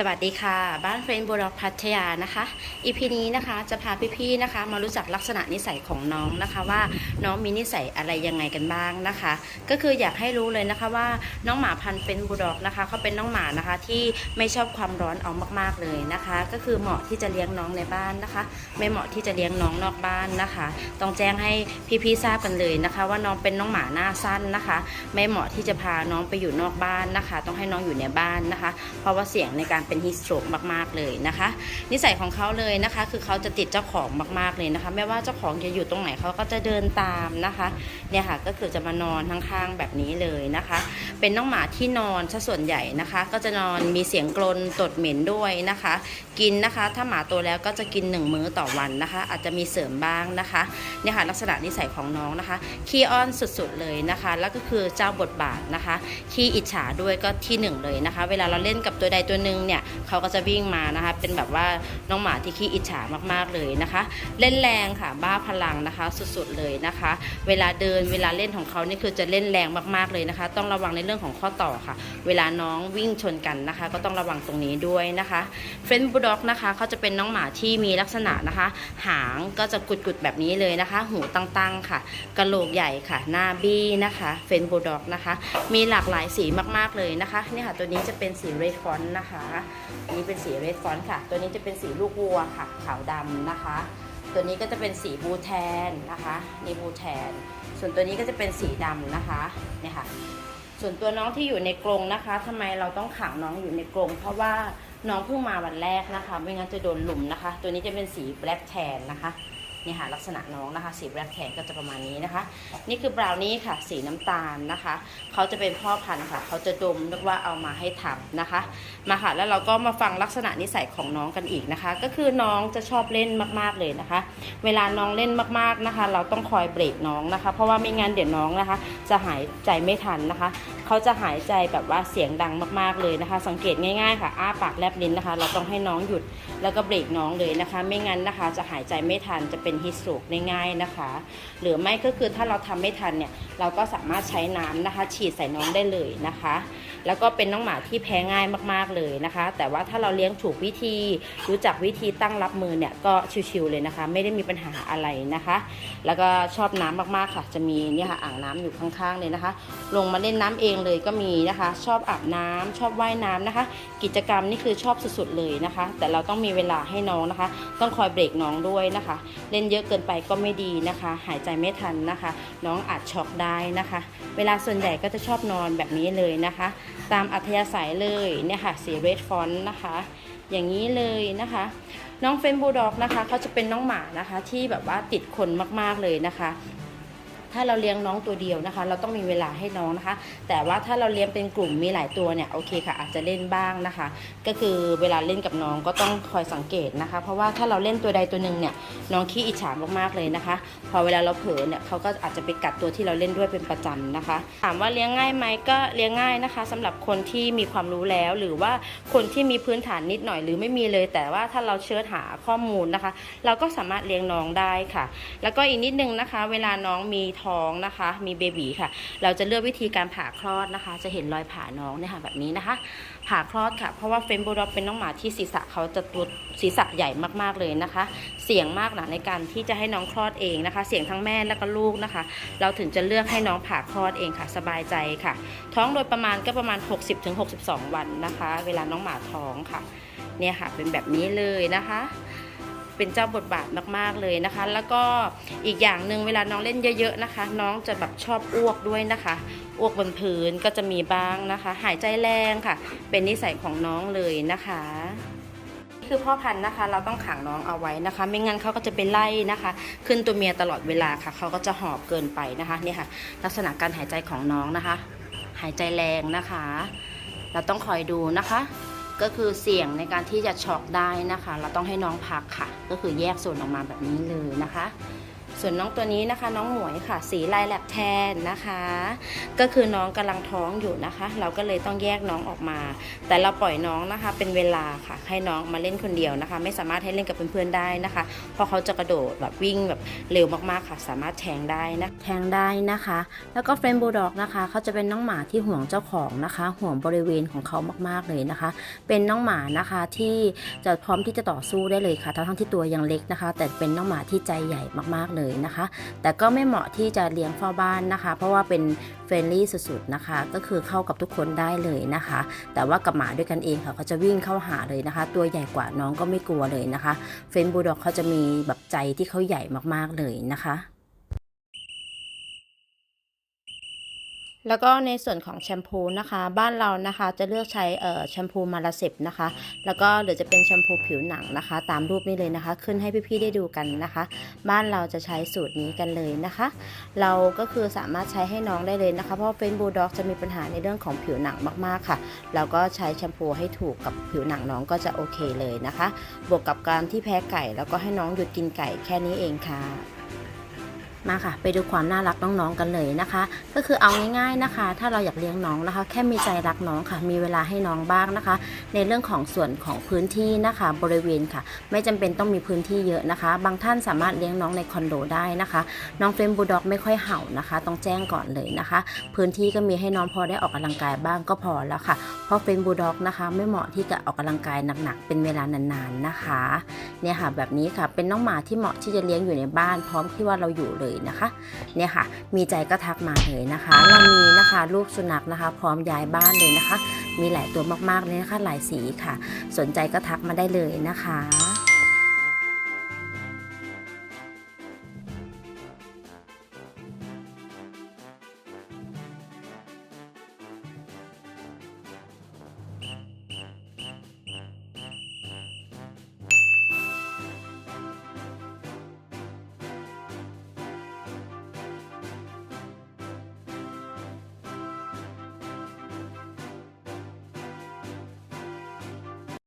สวัสดีค่ะ บ้านเฟรนด์บัวดอกพัทยานะคะอีพีนี้นะคะจะพาพี่ๆนะคะ มารู้จักลักษณะนิสัยของน้องนะคะว่าน้องมีนิสัยอะไรยังไงกันบ้างนะคะ ก็คืออยากให้รู้เลยนะคะว่าน้องหมาพันธุ์เฟรนด์บัวดอกนะคะเขาเป็นน้องหมานะคะที่ไม่ชอบความร้อนเอามากๆเลยนะคะ ก็คือเหมาะที่จะเลี้ยงน้องในบ้านนะคะ ไม่เหมาะที่จะเลี้ยงน้องนอกบ้านนะคะ ต้องแจ้งให้พี่ๆทราบกันเลยนะคะ ว่าน้องเป็นน้องหมาหน้าสั้นนะคะ ไม่เหมาะที่จะพาน้องไปอยู่นอกบ้านนะคะ ต้องให้น้องอยู่ในบ้านนะคะ เพราะว่าเสี่ยงในการเป็นฮิสโตรกมากๆเลยนะคะ นิสัยของเขาเลยนะคะ คือเขาจะติดเจ้าของมากๆเลยนะคะ ไม่ว่าเจ้าของจะอยู่ตรงไหนเขาก็จะเดินตามนะคะเนี่ยค่ะก็คือจะมานอนข้างๆแบบนี้เลยนะคะ เป็นน้องหมาที่นอนซะส่วนใหญ่นะคะ ก็จะนอนมีเสียงกรนตดเหม็นด้วยนะคะ กินนะคะ ถ้าหมาโตแล้วก็จะกินหนึ่งมื้อต่อวันนะคะ อาจจะมีเสริมบ้างนะคะเนี่ยค่ะลักษณะนิสัยของน้องนะคะขี้อ้อนสุดๆเลยนะคะ แล้วก็คือเจ้าบทบาทนะคะขี้อิจฉาด้วยก็ที่หนึ่งเลยนะคะ เวลาเราเล่นกับตัวใดตัวหนึ่งเนี่ยเขาก็จะวิ่งมานะคะ เป็นแบบว่าน้องหมาที่ขี้อิจฉามากๆเลยนะคะ เล่นแรงค่ะบ้าพลังนะคะ สุดๆเลยนะคะ เวลาเดินเวลาเล่นของเขานี่คือจะเล่นแรงมากๆเลยนะคะ ต้องระวังในเรื่องของข้อต่อค่ะ เวลาน้องวิ่งชนกันนะคะ ก็ต้องระวังตรงนี้ด้วยนะคะเฟรนด์บูลด็อกนะคะเขาจะเป็นน้องหมาที่มีลักษณะนะคะ หางก็จะกุดๆแบบนี้เลยนะคะ หูตั้งๆค่ะกระโหลกใหญ่ค่ะ หน้าบี้นะคะเฟรนด์บูลด็อกนะคะ มีหลากหลายสีมากๆเลยนะคะนี่ค่ะตัวนี้จะเป็นสีเรดฟอนนะคะอันนี้เป็นสีเรดฟอนต์ค่ะ ตัวนี้จะเป็นสีลูกวัวค่ะ ขาวดำนะคะ ตัวนี้ก็จะเป็นสีบูแทนนะคะนี่บูแทน ส่วนตัวนี้ก็จะเป็นสีดำนะคะเนี่ยค่ะ ส่วนตัวน้องที่อยู่ในกรงนะคะทำไมเราต้องขังน้องอยู่ในกรง เพราะว่าน้องเพิ่งมาวันแรกนะคะ ไม่งั้นจะโดนหลุมนะคะ ตัวนี้จะเป็นสีแบล็กแทนนะคะ นี่ค่ะลักษณะน้องนะคะ สีแบล็กแทนก็จะประมาณนี้นะคะ นี่คือบราวนี่ค่ะ สีน้ำตาลนะคะเขาจะเป็นพ่อพันธุ์ค่ะเขาจะดมเรียกว่าเอามาให้ทับนะคะ มาค่ะแล้วเราก็มาฟังลักษณะนิสัยของน้องกันอีกนะคะ ก็คือน้องจะชอบเล่นมากๆเลยนะคะ เวลาน้องเล่นมากๆนะคะ เราต้องคอยเบรกน้องนะคะ เพราะว่าไม่งั้นเดี๋ยวน้องนะคะ จะหายใจไม่ทันนะคะ เขาจะหายใจแบบว่าเสียงดังมากๆเลยนะคะ สังเกตง่ายๆค่ะอ้าปากแลบลิ้นนะคะ เราต้องให้น้องหยุดแล้วก็เบรกน้องเลยนะคะ ไม่งั้นนะคะ จะหายใจไม่ทันจะเป็นฮิสโตรกง่ายๆนะคะ หรือไม่ก็คือถ้าเราทำไม่ทันเนี่ยเราก็สามารถใช้น้ำนะคะ ฉีดใส่น้องได้เลยนะคะ แล้วก็เป็นน้องหมาที่แพ้ง่ายมากๆเลยนะคะ แต่ว่าถ้าเราเลี้ยงถูกวิธี รู้จักวิธีตั้งรับมือเนี่ยก็ชิวๆเลยนะคะ ไม่ได้มีปัญหาอะไรนะคะ แล้วก็ชอบน้ำมากๆค่ะ จะมีเนี่ยค่ะอ่างน้ำอยู่ข้างๆเลยนะคะ ลงมาเล่นน้ำเองเลยก็มีนะคะ ชอบอาบน้ำชอบว่ายน้ำนะคะ กิจกรรมนี่คือชอบสุดๆเลยนะคะ แต่เราต้องมีเวลาให้น้องนะคะ ต้องคอยเบรกน้องด้วยนะคะ เล่นเยอะเกินไปก็ไม่ดีนะคะ หายใจไม่ทันนะคะ น้องอาจช็อกได้นะคะ เวลาส่วนใหญ่ก็จะชอบนอนแบบนี้เลยนะคะ ตามอัธยาศัยเลยเนี่ยค่ะสีเรดฟอนต์นะคะ อย่างนี้เลยนะคะน้องเฟนบูลด็อกนะคะเขาจะเป็นน้องหมานะคะที่แบบว่าติดคนมากๆเลยนะคะ ถ้าเราเลี้ยงน้องตัวเดียวนะคะ เราต้องมีเวลาให้น้องนะคะ แต่ว่าถ้าเราเลี้ยงเป็นกลุ่มมีหลายตัวเนี่ยโอเคค่ะอาจจะเล่นบ้างนะคะ ก็คือเวลาเล่นกับน้องก็ต้องคอยสังเกตนะคะ เพราะว่าถ้าเราเล่นตัวใดตัวหนึ่งเนี่ยน้องขี้อิจฉามากๆเลยนะคะ พอเวลาเราเผลอเนี่ยเขาก็อาจจะไปกัดตัวที่เราเล่นด้วยเป็นประจำนะคะ ถามว่าเลี้ยงง่ายไหมก็เลี้ยงง่ายนะคะสำหรับคนที่มีความรู้แล้ว หรือว่าคนที่มีพื้นฐานนิดหน่อยหรือไม่มีเลย แต่ว่าถ้าเราเชิญหาข้อมูลนะคะ เราก็สามารถเลี้ยงน้องได้ค่ะ แล้วก็อีกนิดนึงนะคะ เวลาน้องมีท้องนะคะ มีเบบีค่ะ เราจะเลือกวิธีการผ่าคลอดนะคะ จะเห็นรอยผ่าน้องเนี่ยค่ะแบบนี้นะคะ ผ่าคลอดค่ะ เพราะว่าเฟรนบูลด็อเป็นน้องหมาที่ศีรษะเขาจะตัวศีรษะใหญ่มากๆเลยนะคะ เสี่ยงมากนะในการที่จะให้น้องคลอดเองนะคะ เสี่ยงทั้งแม่และก็ลูกนะคะ เราถึงจะเลือกให้น้องผ่าคลอดเองค่ะ สบายใจค่ะ ท้องโดยประมาณก็ประมาณ 60-62 วันนะคะ เวลาน้องหมาท้องค่ะ เนี่ยค่ะ เป็นแบบนี้เลยนะคะ เป็นเจ้าบทบาทมากๆเลยนะคะ แล้วก็อีกอย่างหนึ่งเวลาน้องเล่นเยอะ ๆนะคะ น้องจะแบบชอบอ้วกด้วยนะคะอ้วกบนพื้นก็จะมีบ้างนะคะ หายใจแรงค่ะ เป็นนิสัยของน้องเลยนะคะคือพ่อพันธุ์นะคะ เราต้องขังน้องเอาไว้นะคะ ไม่งั้นเขาก็จะไปไล่นะคะ ขึ้นตัวเมียตลอดเวลาค่ะเขาก็จะหอบเกินไปนะคะนี่ค่ะ ลักษณะการหายใจของน้องนะคะ หายใจแรงนะคะ เราต้องคอยดูนะคะ ก็คือเสี่ยงในการที่จะช็อกได้นะคะ เราต้องให้น้องพักค่ะ ก็คือแยกส่วนออกมาแบบนี้เลยนะคะ ส่วนน้องตัวนี้นะคะ น้องหมวยค่ะ สีลายแลบแทนนะคะ ก็คือน้องกำลังท้องอยู่นะคะ เราก็เลยต้องแยกน้องออกมา แต่เราปล่อยน้องนะคะ เป็นเวลาค่ะ ให้น้องมาเล่นคนเดียวนะคะ ไม่สามารถให้เล่นกับเพื่อนๆได้นะคะเพราะเขาจะกระโดดแบบวิ่งแบบเร็วมากๆค่ะ สามารถแทงได้นะแทงได้นะคะ แล้วก็เฟรนบูลด็อกนะคะเขาจะเป็นน้องหมาที่ห่วงเจ้าของนะคะ ห่วงบริเวณของเขามากๆเลยนะคะ เป็นน้องหมานะคะที่จะพร้อมที่จะต่อสู้ได้เลยค่ะทั้งที่ตัวยังเล็กนะคะ แต่เป็นน้องหมาที่ใจใหญ่มากๆเลยนะคะ แต่ก็ไม่เหมาะที่จะเลี้ยงเฝ้าบ้านนะคะ เพราะว่าเป็นเฟรนลี่สุดๆนะคะ ก็คือเข้ากับทุกคนได้เลยนะคะ แต่ว่ากับหมาด้วยกันเองค่ะเขาจะวิ่งเข้าหาเลยนะคะ ตัวใหญ่กว่าน้องก็ไม่กลัวเลยนะคะ เฟรนบูลด็อกเขาจะมีแบบใจที่เขาใหญ่มากๆเลยนะคะ แล้วก็ในส่วนของแชมพูนะคะ บ้านเรานะคะจะเลือกใช้แชมพูมาลาเซปนะคะ แล้วก็หรือจะเป็นแชมพูผิวหนังนะคะ ตามรูปนี้เลยนะคะ ขึ้นให้พี่ๆได้ดูกันนะคะ บ้านเราจะใช้สูตรนี้กันเลยนะคะ เราก็คือสามารถใช้ให้น้องได้เลยนะคะ เพราะเฟนบูลด็อกจะมีปัญหาในเรื่องของผิวหนังมากๆค่ะ เราก็ใช้แชมพูให้ถูกกับผิวหนังน้องก็จะโอเคเลยนะคะ บวกกับการที่แพ้ไก่แล้วก็ให้น้องหยุดกินไก่แค่นี้เองค่ะ มาค่ะ ไปดูความน่ารักน้องๆกันเลยนะคะ ก็คือเอาง่ายๆนะคะ ถ้าเราอยากเลี้ยงน้องนะคะ แค่มีใจรักน้องค่ะ มีเวลาให้น้องบ้างนะคะ ในเรื่องของส่วนของพื้นที่นะคะ บริเวณค่ะ ไม่จำเป็นต้องมีพื้นที่เยอะนะคะ บางท่านสามารถเลี้ยงน้องในคอนโดได้นะคะ น้องเฟรมบูด็อกไม่ค่อยเห่านะคะ ต้องแจ้งก่อนเลยนะคะ พื้นที่ก็มีให้น้องพอได้ออกกำลังกายบ้างก็พอแล้วค่ะ เพราะเฟรมบูด็อกนะคะ ไม่เหมาะที่จะออกกำลังกายหนักๆเป็นเวลานานๆนะคะ เนี่ยค่ะแบบนี้ค่ะเป็นน้องหมาที่เหมาะที่จะเลี้ยงอยู่ในบ้านพร้อมที่ว่าเราอยู่เลยนะคะเนี่ยค่ะ มีใจก็ทักมาเลยนะคะ เรามีนะคะลูกสุนัขนะคะ พร้อมย้ายบ้านเลยนะคะ มีหลายตัวมากๆเลยนะคะหลายสีค่ะ สนใจก็ทักมาได้เลยนะคะ